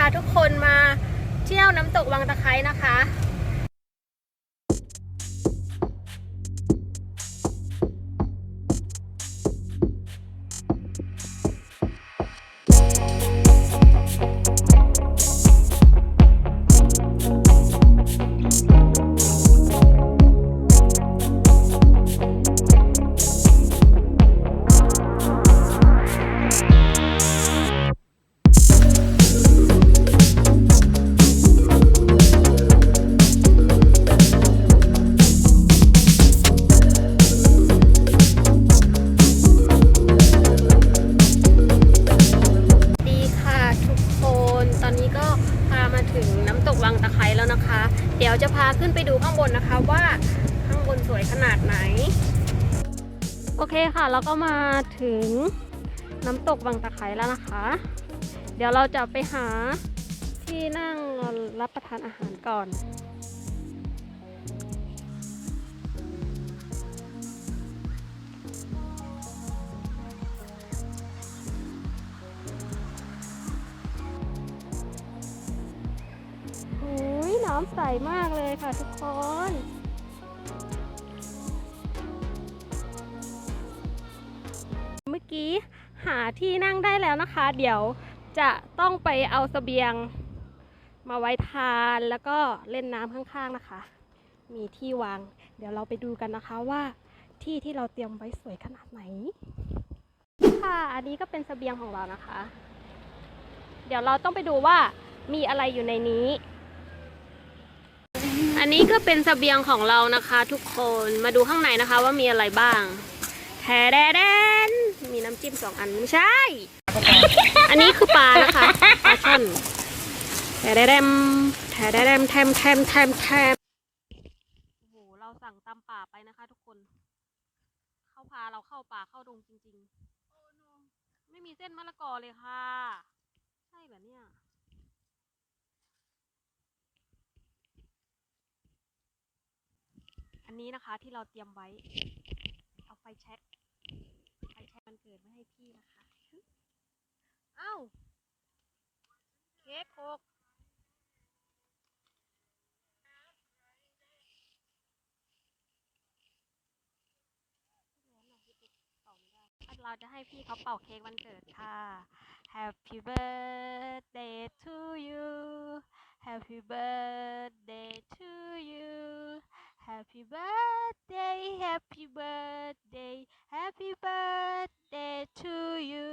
พาทุกคนมาเที่ยวน้ำตกวังตะไคร้นะคะ ถึงน้ำตกวังตะไคร้แล้วนะคะ เดี๋ยวจะพาขึ้นไปดูข้างบนนะคะว่าข้างบนสวยขนาดไหน โอเคค่ะเราก็มาถึงน้ำตกวังตะไคร้แล้วนะคะ เดี๋ยวเราจะไปหาที่นั่งรับประทานอาหารก่อน น้ำใสมากเลยค่ะทุกคน เมื่อกี้หาที่นั่งได้แล้วนะคะ เดี๋ยวจะต้องไปเอาเสบียงมาไว้ทานแล้วก็เล่นน้ำข้างๆนะคะ มีที่วาง เดี๋ยวเราไปดูกันนะคะว่าที่ที่เราเตรียมไว้สวยขนาดไหน ค่ะ อันนี้ก็เป็นเสบียงของเรานะคะ เดี๋ยวเราต้องไปดูว่ามีอะไรอยู่ในนี้ อันนี้ก็เป็นเสบียงของเรานะคะทุกคนมาดูข้างในนะคะว่ามีอะไรบ้างแทแดแดนมีน้ำจิ้มสองอันไม่ใช่ อันนี้คือปลานะคะปลาช่อนแทแดแดมแทแดแดมแทมแทมแทมแทมโอ้โหเราสั่งตำป่าไปนะคะทุกคน เข้าพาเราเข้าป่าเข้าดงจริง ๆ ไม่มีเส้นมะละกอเลยค่ะ ใช่เหรอเนี่ย นี้นะคะที่เราเตรียมไว้ เอาไฟแช็กไฟแช็กมันเกิดไมาให้พี่นะคะเอ้าเค้กหกเราจะให้พี่เขาเป่าเค้กวันเกิดค่ะ Happy birthday to you Happy birthday to you Happy birthday Happy birthday Happy birthday to you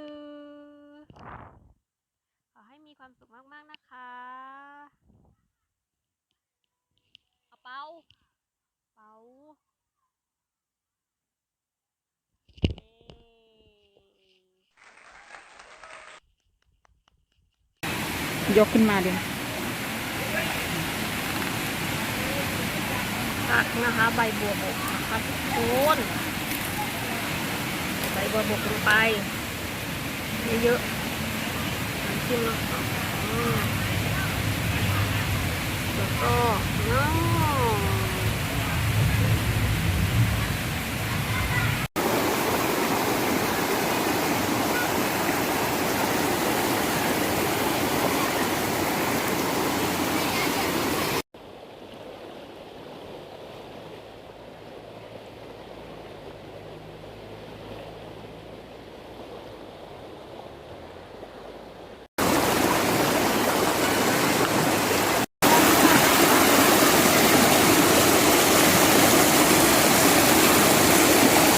ขอให้มีความสุขมาก ๆ นะคะเอาเป่าเป่าเย้ยกขึ้นมาดิ ผักนะคะ ใบบัวบกนะคะทุกคนใบบัวบกลงไป เยอะๆน้ำจิ้มนะคะอืมแล้วก็น้ำ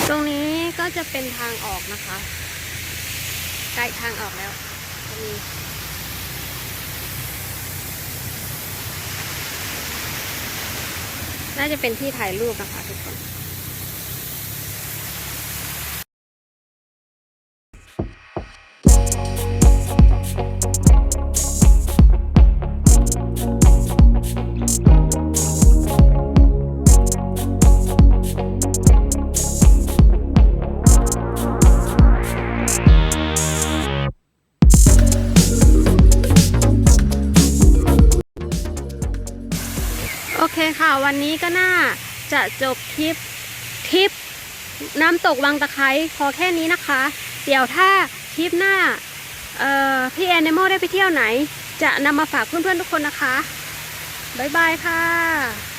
ตรงนี้ก็จะ เป็นทางออกนะคะใกล้ทางออกแล้วมีน่าจะเป็นที่ถ่ายรูปนะคะทุกคน คค่ะ วันนี้ก็น่าจะจบทริปทริปน้ำตกวังตะไคร้พอแค่นี้นะคะ เดี๋ยวถ้าทริปหน้าพี่แอนเนมได้ไปเที่ยวไหน จะนำมาฝากเพื่อนๆทุกคนนะคะ บ๊ายบายค่ะ